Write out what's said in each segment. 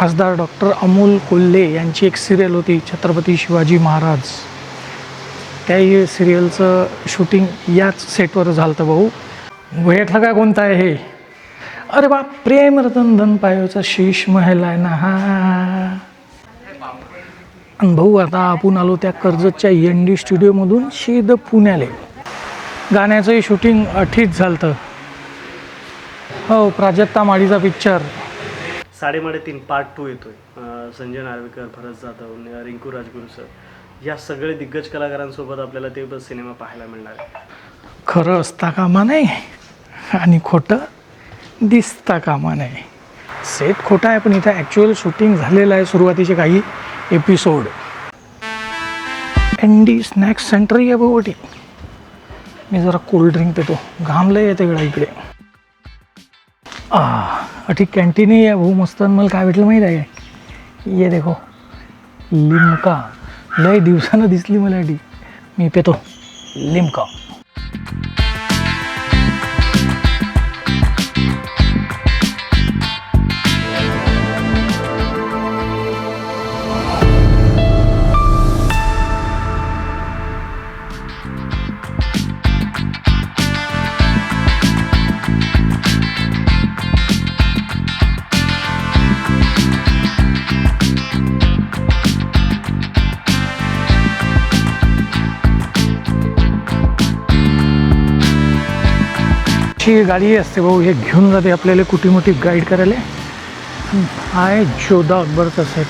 खासदार डॉक्टर अमोल कोल्हे यांची एक सिरियल होती छत्रपती शिवाजी महाराज. त्याही सिरियलचं शूटिंग याच सेटवर झालं होतं भाऊ. वयातला काय कोणता आहे हे? अरे बा प्रेम रतन धन पायोचा शीश महल आहे ना हा. आणि भाऊ आता आपण आलो त्या कर्जतच्या एन डी स्टुडिओमधून शेद पुण्याले. गाण्याचंही शूटिंग अठीच झालं होतं हो प्राजक्ता माळीचा पिक्चर साडेमाडे तीन पार्ट टू येतोय संजय नार्वेकर भरत जाधव रिंकू राजगुरू सर या सगळे दिग्गज कलाकारांसोबत आपल्याला ते सिनेमा पाहायला मिळणार आहे. खरं असता कामा नाही आणि खोटं दिसता कामा नाही सेट खोटा आहे पण इथं ॲक्च्युअल शूटिंग झालेलं आहे सुरुवातीचे काही episode N D snacks centre आहे भाऊटी मी जरा कोल्ड ड्रिंक पितो. घामलं येते वेळा इकडे. आ अठी कॅन्टीनही आहे भाऊ मस्त आणि मला काय भेटलं माहीत आहे? काय ये देखो लिमका. लय दिवसानं दिसली मला अटी मी पितो. लिमका. ची गाडी असते भाऊ हे घेऊन जाते आपल्याला कुठे मोठी गाईड करायला. आहे जोधा अकबरचा सेट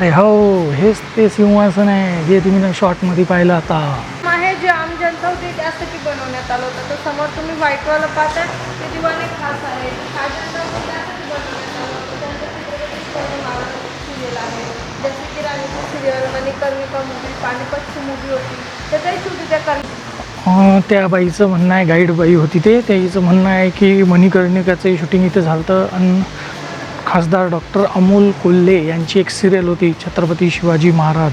अरे हो हेच ते सिंहासन आहे जे तुम्ही ना शॉर्टमध्ये पाहिलं आता. आहे जे आम जनता होती त्यासाठी बनवण्यात आलं होतं. तर समोर तुम्ही व्हाईटवालं पाहताय ते दिवाणी खास आहे. हा जनता होती त्यासाठी बनवण्यात आलं होतं. त्यांचं सिरियल आहे. जसे की राणीची सिरियल मणिकर्णिका मूवी पानिपतची मूवी होती. त्याचाही शूट त्या कर अं, त्या बाईचं म्हणणं आहे गाईड बाई होती ते. त्याचं म्हणणं आहे की मणिकर्णिकाचं शूटिंग इथं झालं आणि खासदार डॉक्टर अमोल कोल्हे यांची एक सिरियल होती छत्रपती शिवाजी महाराज.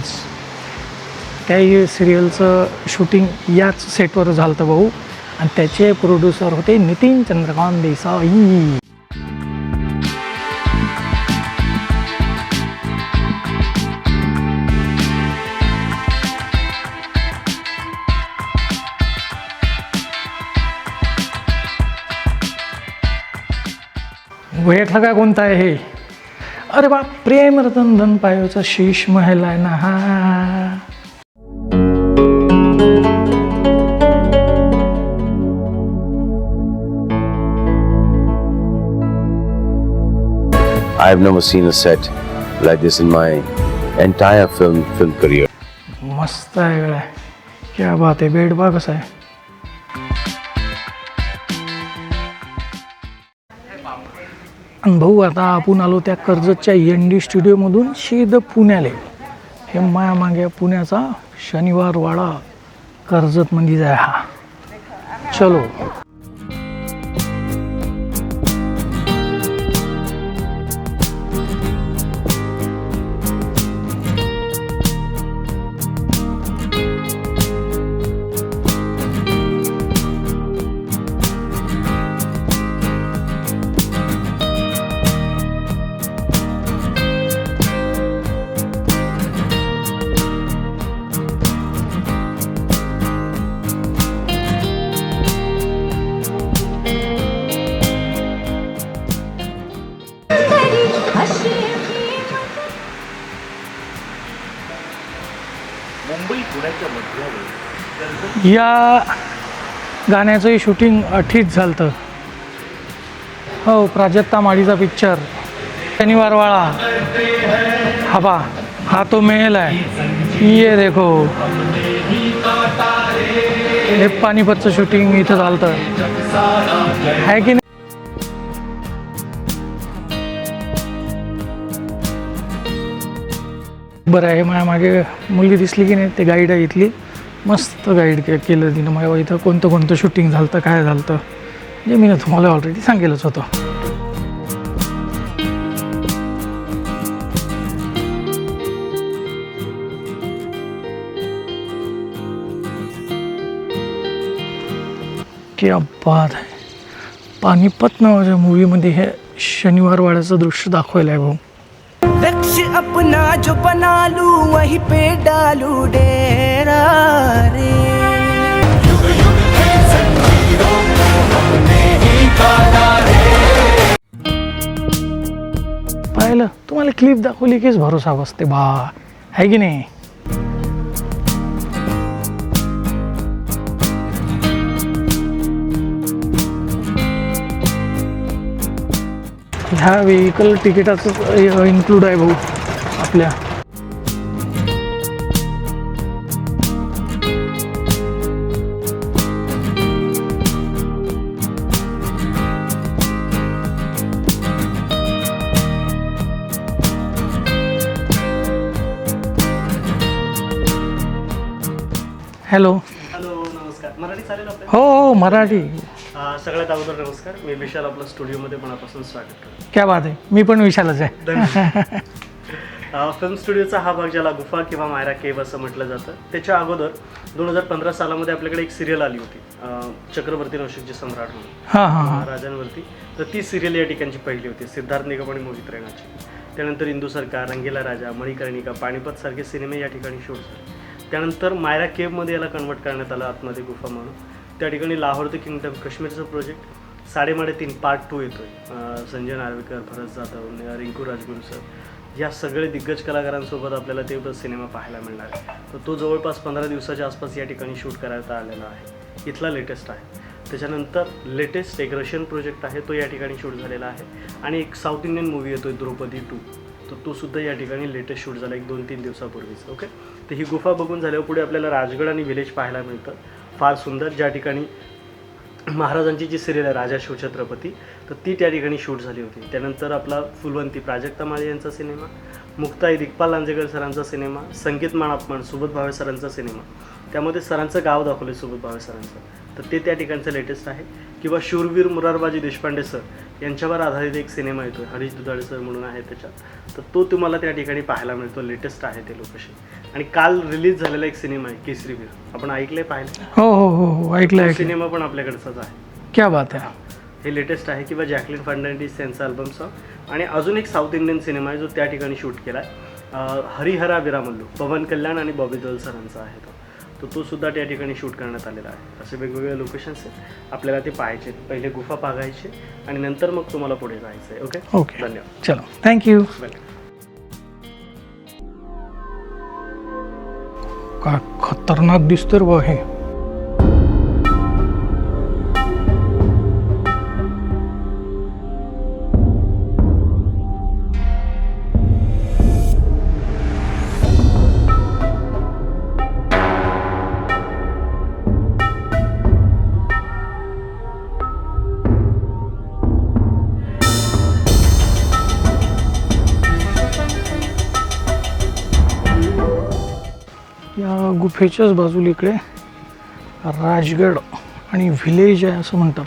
त्याही सिरियलचं शूटिंग याच सेटवर झालं होतं भाऊ. आणि त्याचे प्रोड्युसर होते नितीन चंद्रकांत देसाई. काय कोणता आहे हे अरे बा प्रेम रतन धन पायोचा शीश महल आहे ना. हा I've never seen a set like this in my entire film film career. मस्त आहे गड्या. क्या बात आहे बेड बा कसं आहे. भाऊ आता आपण आलो त्या कर्जतच्या एन डी स्टुडिओमधून शेद पुण्याले. हे माया मागे पुण्याचा शनिवार वाडा कर्जतमध्ये आहे हा. चलो. या गाण्याचंही शूटिंग अठीच झालं होतं हो प्राजक्ता माळीचा पिक्चर. शनिवार वाळा हा बा हा तो मेल आहे. ये देखो. हे पानिपतचं शूटिंग इथं झालं आहे की नाही? बरं आहे माझ्या मागे मुलगी दिसली की नाही ते गाईड आहे इथली. मस्त गाईड के केलं तिनं. माझ्या इथं कोणतं कोणतं शूटिंग झालं तर काय झालं तर जे मी तुम्हाला ऑलरेडी सांगेलच होतं. की बात आहे. पानिपत नावाच्या मूवीमध्ये हे शनिवार वाड्याचं दृश्य दाखवायला आहे भाऊ. लक्ष्य अपना जो बना लू वहीं पे डालू डेरा रे। पाहिलं? तुम्हाला क्लिप दाखवली कीच भरोसा बसते बा. आहे की नाही? ह्या व्हेकल तिकिटाचं इन्क्लूड आहे भाऊ. आपल्या हॅलो. हॅलो नमस्कार. मराठी चालेल हो हो मराठी. अं, सगळ्यात अगोदर नमस्कार. मी विशाल आपलं स्टुडिओमध्ये मनापासून स्वागत करतो. क्या बात आहे. मी पण विशालच आहे. अ, फिल्म स्टुडिओचा हा भाग ज्याला गुफा किंवा मायरा केव असं म्हटलं जातं त्याच्या अगोदर दोन हजार पंधरा सालामध्ये आपल्याकडे एक सिरियल आली होती चक्रवर्ती नौशिकचे सम्राट म्हणून हां हां हां. महाराजांवरती. तर ती सिरियल या ठिकाणची पहिली होती सिद्धार्थ निगम आणि मोहित रैनाची. त्यानंतर इंदू सरकार रंगीला राजा मणिकर्णिका पाणीपत सारखे सिनेमे या ठिकाणी शूट झाले. त्यानंतर मायरा केवमध्ये याला कन्वर्ट करण्यात आलं आतमध्ये गुफा म्हणून. त्या ठिकाणी लाहोर ते किंगडम काश्मीरचं प्रोजेक्ट साडेमाडे तीन पार्ट टू येतोय संजय नार्वेकर भरत जाधव रिंकू राजगुरू सर या सगळे दिग्गज कलाकारांसोबत आपल्याला ते सिनेमा पाहायला मिळणार आहे. तर तो जवळपास पंधरा दिवसाच्या आसपास या ठिकाणी शूट करायला आलेला आहे. इथला लेटेस्ट आहे. त्याच्यानंतर लेटेस्ट एक रशियन प्रोजेक्ट आहे तो या ठिकाणी शूट झालेला आहे. आणि एक साऊथ इंडियन मूवी येतोय द्रौपदी टू. तर तो सुद्धा या ठिकाणी लेटेस्ट शूट झाला एक दोन तीन दिवसापूर्वीच ओके तर ही गुफा बघून झाल्यावर पुढे आपल्याला राजगड आणि विलेज पाहायला मिळतं. फार सुंदर ज्या ठिकाणी महाराजांची जी सिरियल आहे राजा शिवछत्रपती तर ती त्या ठिकाणी शूट झाली होती. त्यानंतर आपला फुलवंती प्राजक्ता माळी यांचा सिनेमा मुक्ताई दिग्पाल लांजेकर सरांचा सिनेमा संगीत माणापमान सुबोध भावे सरांचा सिनेमा त्यामध्ये सरांचं गाव दाखवलं सुबोध भावे सरांचं. तर ते त्या ठिकाणचं लेटेस्ट आहे. किंवा शूरवीर मुरारबाजी देशपांडे सर यांच्यावर आधारित एक सिनेमा येतो हरीश दुधाळे सर म्हणून आहे त्याच्यात. तर तो तुम्हाला त्या ठिकाणी पाहायला मिळतो लेटेस्ट आहे ते लोकेशन आणि काल रिलीज झालेला एक सिनेमा आहे केसरीवीर. आपण ऐकलंय पाहिलं हो हो हो हो ऐकलं तो ऐकलं सिनेमा पण आपल्याकडचाच आहे. क्या बात आहे हे लेटेस्ट आहे किंवा जॅकलिन फर्नांडिस यांचा अल्बम सॉन्ग आणि अजून एक साऊथ इंडियन सिनेमा आहे जो त्या ठिकाणी शूट केला आहे हरिहरा विरामल्लू पवन कल्याण आणि बॉबी देओल सरांचा आहे तो. तर तो सुद्धा त्या ठिकाणी शूट करण्यात आलेला आहे. असे वेगवेगळे लोकेशन्स आहेत. आपल्याला ते पाहायचे पहिले गुफा पाहायचे आणि नंतर मग तुम्हाला पुढे जायचं आहे. ओके ओके धन्यवाद. चलो. थँक्यू वेलकम काय खतरनाक दिसतं बा हे. गुफेच्याच बाजूला इकडे. राजगड आणि व्हिलेज आहे असं म्हणतात.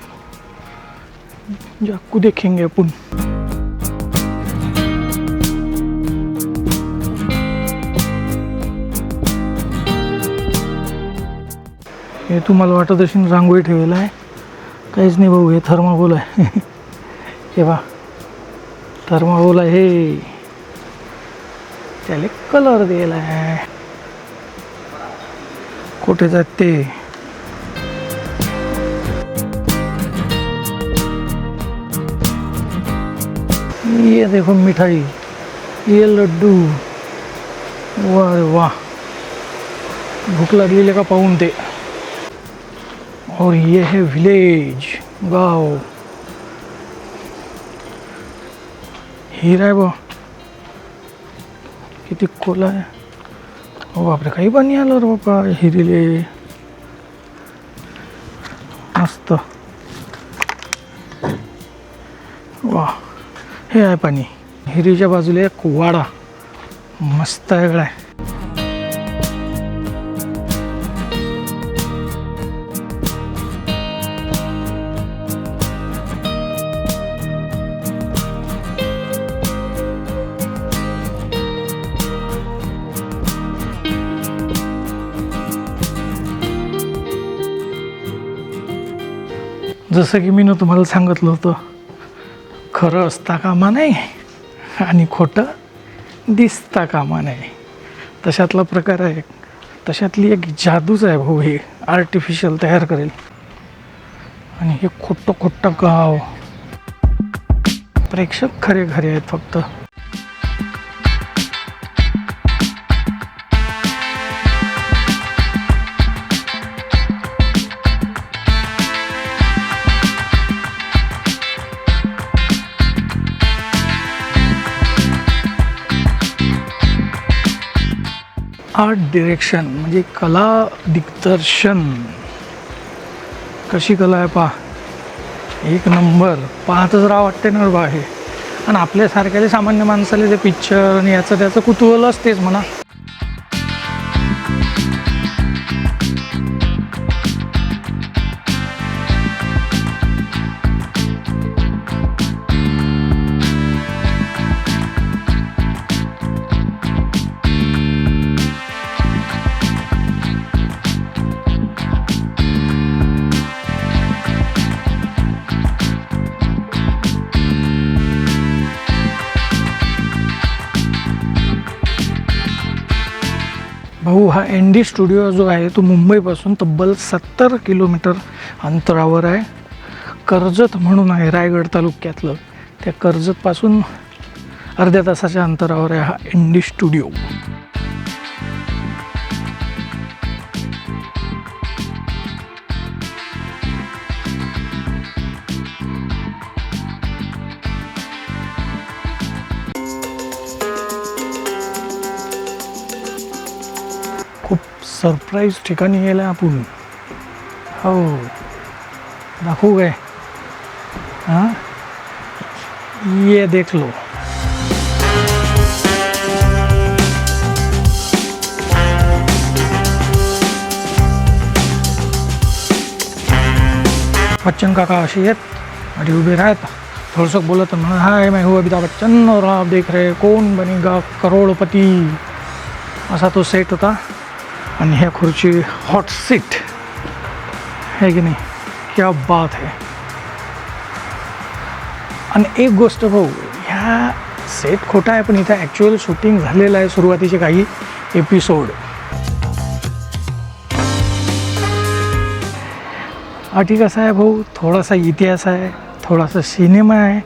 म्हणजे जाकू देखेंगे आपण हे तुम्हाला वाटत असेल रांगोळी ठेवलेलं आहे. काहीच नाही भाऊ हे थर्माकोल आहे. हे बा थर्माकोल आहे. त्याला कलर दिला आहे. कुठे जात? ये देखो मिठाई, ये लड्डू रे वाह भूक लागलेली का पाहून ते और ये है विलेज, गाव. हिरा आहे बा. किती खोल आहे. हो बापरे काही पाणी आलं रे बापा हिरीले मस्त. वा हे आहे पाणी. हिरीच्या बाजूला एक वाडा. मस्त आहे गड्या. जसं की मी तुम्हाला सांगितलं होतं खरं असता कामा नाही आणि खोटं दिसता कामा नाही तशातला प्रकार आहे. तशातली एक जादूच आहे भाऊ हे आर्टिफिशियल तयार करेल. आणि हे खोटं खोटं गाव. प्रेक्षक खरे खरे आहेत फक्त. आर्ट डिरेक्शन म्हणजे कला दिग्दर्शन. कशी कला आहे पहा. एक नंबर. पाहतच राहा वाटते ना बा हे. आणि आपल्यासारख्या जे सामान्य माणसाला ते पिक्चर आणि याचं त्याचं कुतूहल असतेच म्हणा. हा एन डी स्टुडिओ जो आहे तो मुंबईपासून तब्बल सत्तर किलोमीटर अंतरावर आहे. कर्जत म्हणून आहे रायगड तालुक्यातलं. त्या कर्जतपासून अर्ध्या तासाच्या अंतरावर आहे हा एन डी स्टुडिओ सरप्राईज ठिकाणी गेलं आपण. हो. दाखवू काय? हां? ये देखलो. बच्चन काका असे आहेत आणि उभे राहत. थोडंसं बोलत म्हणा हाय मैं हूँ अमिताभ बच्चन और आप देख रहे कोण बनेगा करोडपती. असा तो सेट होता. आणि ह्या खुर्ची हॉट सीट है की नाही? क्या बात है. आणि एक गोष्ट भाऊ ह्या सेट खोटा आहे पण इथं ॲक्च्युअल शूटिंग झालेलं आहे सुरुवातीचे काही एपिसोड अटी कसा आहे भाऊ? थोडासा इतिहास आहे थोडासा सिनेमा आहे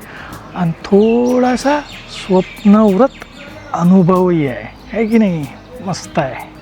आणि थोडासा स्वप्नव्रत अनुभवही आहे. है की नाही? मस्त आहे.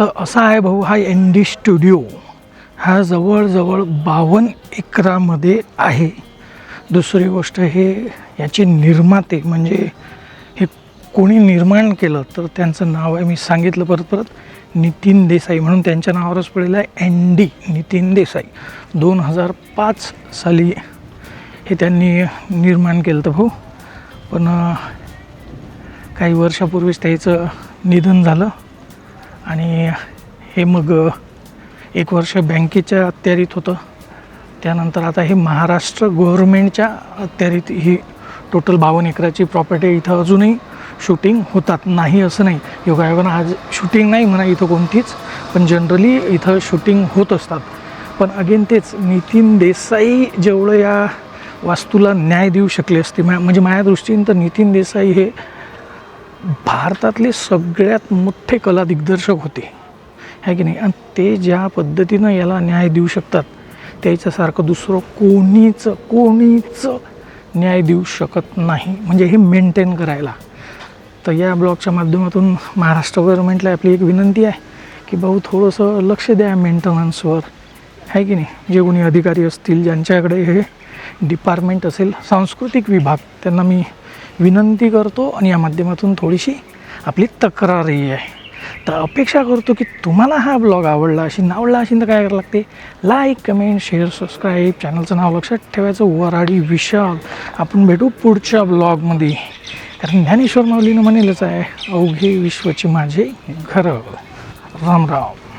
तर असा आहे भाऊ हा एन डी स्टुडिओ हा जवळजवळ बावन्न एकरामध्ये आहे. दुसरी गोष्ट हे याचे निर्माते म्हणजे हे कोणी निर्माण केलं तर त्यांचं नाव आहे मी सांगितलं परत परत नितीन देसाई म्हणून त्यांच्या नावावरच पडलेलं आहे एन डी नितीन देसाई. दोन हजार पाच साली हे त्यांनी निर्माण केलं तर भाऊ. पण काही वर्षापूर्वीच त्याचं निधन झालं. आणि हे मग एक वर्ष बँकेच्या अत्यारीत होतं. त्यानंतर आता हे महाराष्ट्र गव्हर्मेंटच्या अत्यारीत ही टोटल बावन्न एकराची प्रॉपर्टी इथं अजूनही शूटिंग होतात. नाही असं नाही. योगायोगानं आज शूटिंग नाही म्हणा इथं कोणतीच पण जनरली इथं शूटिंग होत असतात. पण अगेन तेच नितीन देसाई जेवढं या वास्तूला न्याय देऊ शकले असते मा म्हणजे माझ्या दृष्टीने तर नितीन देसाई हे भारतातले सगळ्यात मोठे कला दिग्दर्शक होते. आहे की नाही? आणि ते ज्या पद्धतीनं याला न्याय देऊ शकतात त्याच्यासारखं दुसरं कोणीच कोणीच न्याय देऊ शकत नाही. म्हणजे हे मेंटेन करायला. तर या ब्लॉगच्या माध्यमातून महाराष्ट्र गव्हर्नमेंटला आपली एक विनंती आहे की भाऊ थोडंसं लक्ष द्या मेंटेनन्सवर आहे की नाही? जे कोणी अधिकारी असतील ज्यांच्याकडे हे डिपार्टमेंट असेल सांस्कृतिक विभाग त्यांना मी विनंती करतो आणि या माध्यमातून थोडीशी आपली तक्रारही आहे. तर अपेक्षा करतो की तुम्हाला हा ब्लॉग आवडला अशी आवडला असेल तर काय करायला लागते? लाईक कमेंट शेअर सबस्क्राईब चॅनलचं नाव लक्षात ठेवायचं. वराडी विशाल. आपण भेटू पुढच्या ब्लॉगमध्ये. कारण ज्ञानेश्वर माऊलीनं म्हणेलच आहे अवघे विश्वचे माझे घर. राम राम.